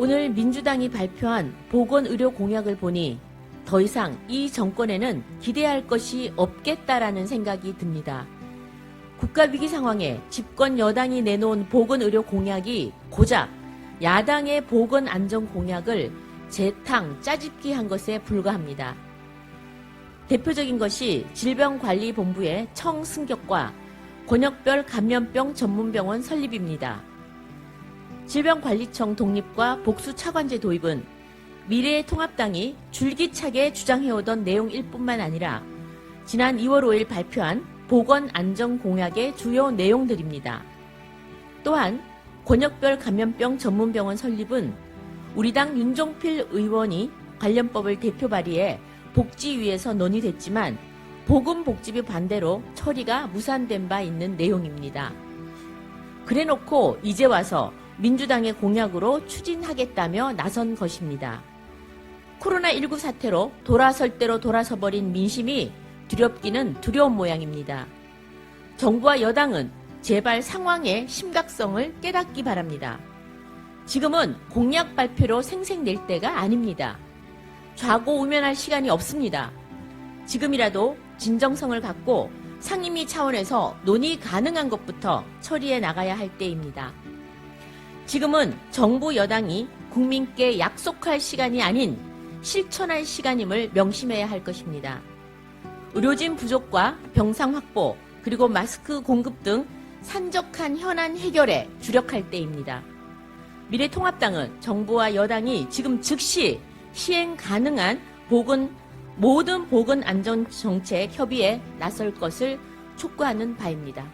오늘 민주당이 발표한 보건의료 공약을 보니 더 이상 이 정권에는 기대할 것이 없겠다라는 생각이 듭니다. 국가 위기 상황에 집권 여당이 내놓은 보건의료 공약이 고작 야당의 보건 안전 공약을 재탕, 짜집기 한 것에 불과합니다. 대표적인 것이 질병관리본부의 청승격과 권역별 감염병 전문병원 설립입니다. 질병관리청 독립과 복수 차관제 도입은 미래의 통합당이 줄기차게 주장해오던 내용일 뿐만 아니라 지난 2월 5일 발표한 보건 안전 공약의 주요 내용들입니다. 또한 권역별 감염병 전문병원 설립은 우리 당 윤종필 의원이 관련법을 대표 발의해 복지위에서 논의됐지만 보건복지부 반대로 처리가 무산된 바 있는 내용입니다. 그래놓고 이제 와서 민주당의 공약으로 추진하겠다며 나선 것입니다. 코로나19 사태로 돌아설 대로 돌아서버린 민심이 두렵기는 두려운 모양입니다. 정부와 여당은 제발 상황의 심각성을 깨닫기 바랍니다. 지금은 공약 발표로 생색낼 때가 아닙니다. 좌고 우면할 시간이 없습니다. 지금이라도 진정성을 갖고 상임위 차원에서 논의 가능한 것부터 처리해 나가야 할 때입니다. 지금은 정부 여당이 국민께 약속할 시간이 아닌 실천할 시간임을 명심해야 할 것입니다. 의료진 부족과 병상 확보, 그리고 마스크 공급 등 산적한 현안 해결에 주력할 때입니다. 미래통합당은 정부와 여당이 지금 즉시 시행 가능한 보건 모든 보건 안전 정책 협의에 나설 것을 촉구하는 바입니다.